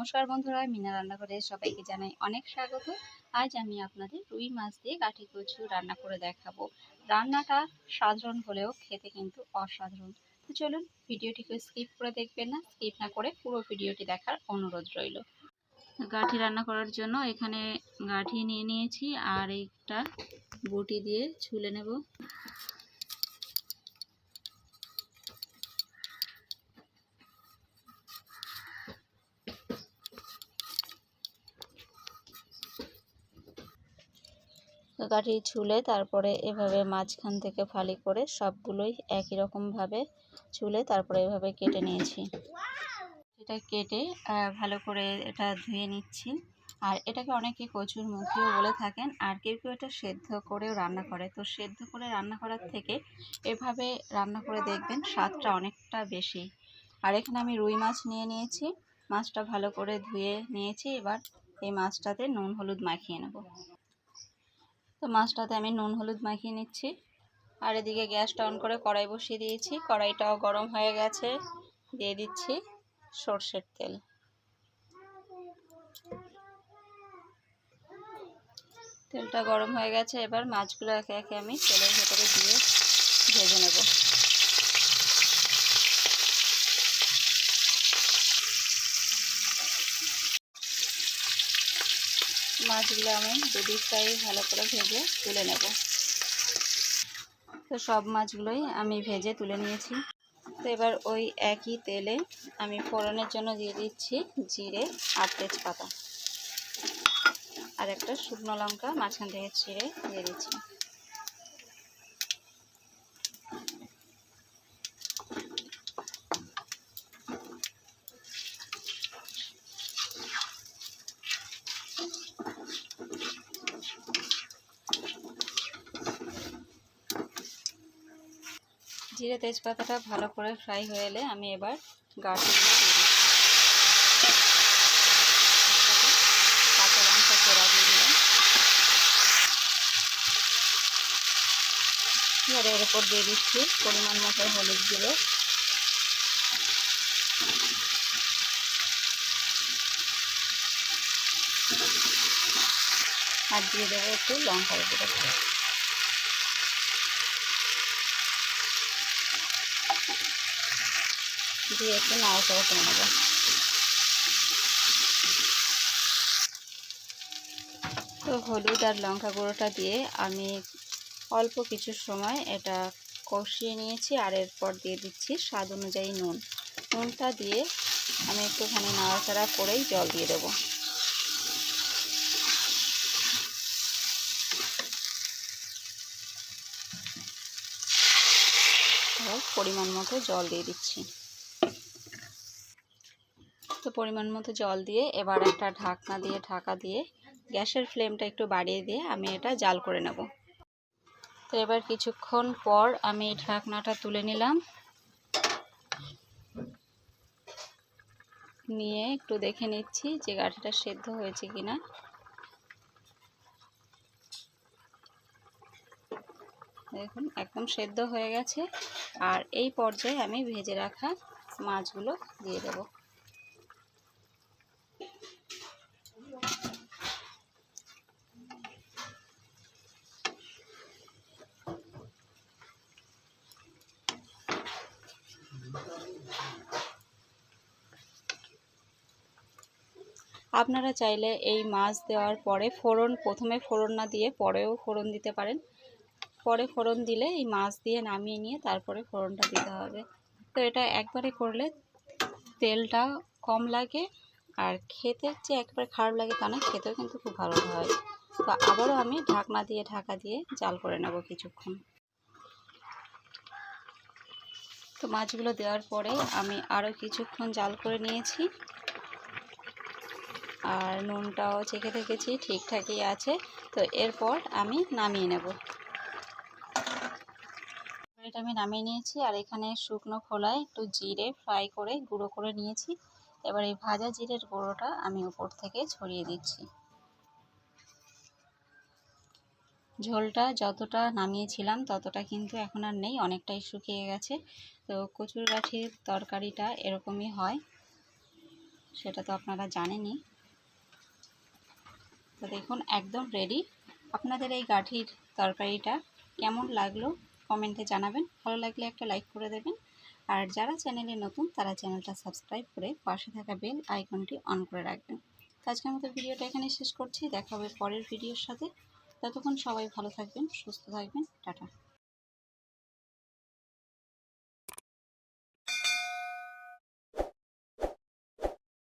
নমস্কার বন্ধুরা, মিনা রান্নাঘরে সবাইকে জানাই অনেক স্বাগত। আজ আমি আপনাদের রুই মাছ দিয়ে কাঠি কচু রান্না করে দেখাবো। রান্নাটা সাধারণ হলেও খেতে কিন্তু অসাধারণ। তো চলুন ভিডিওটিকে স্কিপ করে দেখবেন না, স্কিপ না করে পুরো ভিডিওটি দেখার অনুরোধ রইল। গাঠি রান্না করার জন্য এখানে গাঠি নিয়ে নিয়েছি, আর একটা বটি দিয়ে ছুলে নেব। গাঠি ছুলে তারপরে এভাবে মাঝখান থেকে ফালি করে সবগুলোই একই রকমভাবে ছুলে তারপরে এভাবে কেটে নিয়েছি। এটা কেটে ভালো করে এটা ধুয়ে নিচ্ছি। আর এটাকে অনেকে কচুর মুখিও বলে থাকেন, আর কেউ কেউ এটা সেদ্ধ করেও রান্না করে। তো সেদ্ধ করে রান্না করার থেকে এভাবে রান্না করে দেখবেন স্বাদটা অনেকটা বেশি। আর এখানে আমি রুই মাছ নিয়ে নিয়েছি। মাছটা ভালো করে ধুয়ে নিয়েছি। এবার এই মাছটাতে নুন, হলুদ মাখিয়ে নেব। তো মাছটাতে আমি নুন, হলুদ মাখিয়ে নিচ্ছি। আর এদিকে গ্যাসটা অন করে কড়াই বসিয়ে দিয়েছি। কড়াইটাও গরম হয়ে গেছে। দিয়ে দিচ্ছি সর্ষের তেল। তেলটা গরম হয়ে গেছে। এবার মাছগুলো একে একে আমি তেলের ভেতরে দিয়ে ভেজে নেব। মাছগুলো আমি দুদিকটাই ভালো করে ভেজে তুলে নেব। তো সব মাছগুলোই আমি ভেজে তুলে নিয়েছি। তো এবার ওই একই তেলে আমি ফোড়নের জন্য দিয়ে দিচ্ছি জিরে আর তেজপাতা। আর একটা শুকনো লঙ্কা, মাঝখান থেকে ছিঁড়ে দিয়ে দিচ্ছি। জিরে তেজপাতাটা ভালো করে ফ্রাই হয়ে এলে আমি এবার গাঠিগুলো দিয়ে কাঁচা লঙ্কা দিয়ে দিলাম। এর উপর দিয়ে দিচ্ছি পরিমাণ মতো হলুদ গুঁড়ো। আর দিয়ে দেবো একটু লঙ্কার গুঁড়ো। দিয়ে একটু নাড়াচাড়া করে নেব। তো হলুদ আর লঙ্কা গুঁড়োটা দিয়ে আমি অল্প কিছু সময় এটা কষিয়ে নিয়েছি আর এরপর দিয়ে দিচ্ছি স্বাদ অনুযায়ী নুন। নুনটা দিয়ে আমি একটুখানি নাড়াচাড়া করেই জল দিয়ে দেবো। পরিমাণ মতো জল দিয়ে দিচ্ছি। তো পরিমাণ মতো জল দিয়ে এবার একটা ঢাকনা দিয়ে, ঢাকা দিয়ে গ্যাসের ফ্লেমটা একটু বাড়িয়ে দিয়ে আমি এটা জাল করে নেব। তো এবার কিছুক্ষণ পর আমি ঢাকনাটা তুলে নিলাম। নিয়ে একটু দেখে নিচ্ছি যে গাঠিটা সেদ্ধ হয়েছে কিনা। দেখুন, একদম সেদ্ধ হয়ে গেছে। আর এই পর্যায়ে আমি ভেজে রাখা মাছগুলো দিয়ে দেবো। আপনারা চাইলে এই মাছ দেওয়ার পরে ফোড়ন, প্রথমে ফোড়ন না দিয়ে পরেও ফোড়ন দিতে পারেন। পরে ফোড়ন দিলে এই মাছ দিয়ে নামিয়ে নিয়ে তারপরে ফোড়নটা দিতে হবে। তো এটা একবারে করলে তেলটা কম লাগে আর খেতে যে একবারে খারাপ লাগে তা না, খেতেও কিন্তু খুব ভালো হয়। তো আবারও আমি ঢাকনা দিয়ে, ঢাকা দিয়ে জাল করে নেব কিছুক্ষণ। তো মাছগুলো দেওয়ার পরে আমি আরও কিছুক্ষণ জাল করে নিয়েছি। আর নুনটাও চেখে দেখেছি, ঠিকঠাকই আছে। তো এরপর আমি নামিয়ে নেব। এটা আমি নামিয়ে নিয়েছি আর এখানে শুকনো খোলায় একটু জিরে ফ্রাই করে, গুঁড়ো করে নিয়েছি। এবার এই ভাজা জিরের গুঁড়োটা আমি উপর থেকে ছড়িয়ে দিচ্ছি। ঝোলটা যতটা নামিয়েছিলাম ততটা কিন্তু এখন আর নেই, অনেকটাই শুকিয়ে গেছে। তো কচুর গাঠির তরকারিটা এরকমই হয়, সেটা তো আপনারা জানেনই। তো দেখুন, একদম রেডি আপনাদের এই গাঠির তরকারিটা কেমন লাগল কমেন্টে জানাবেন। ভালো লাগলে একটা লাইক করে দেবেন। আর যারা চ্যানেলে নতুন, তারা চ্যানেলটা সাবস্ক্রাইব করে পাশে থাকা বেল আইকনটি অন করে রাখবেন। তো আজকের মতো ভিডিওটা এখানে শেষ করছি। দেখা হবে পরের ভিডিওর সাথে। ততক্ষণ সবাই ভালো থাকবেন, সুস্থ থাকবেন। টাটা।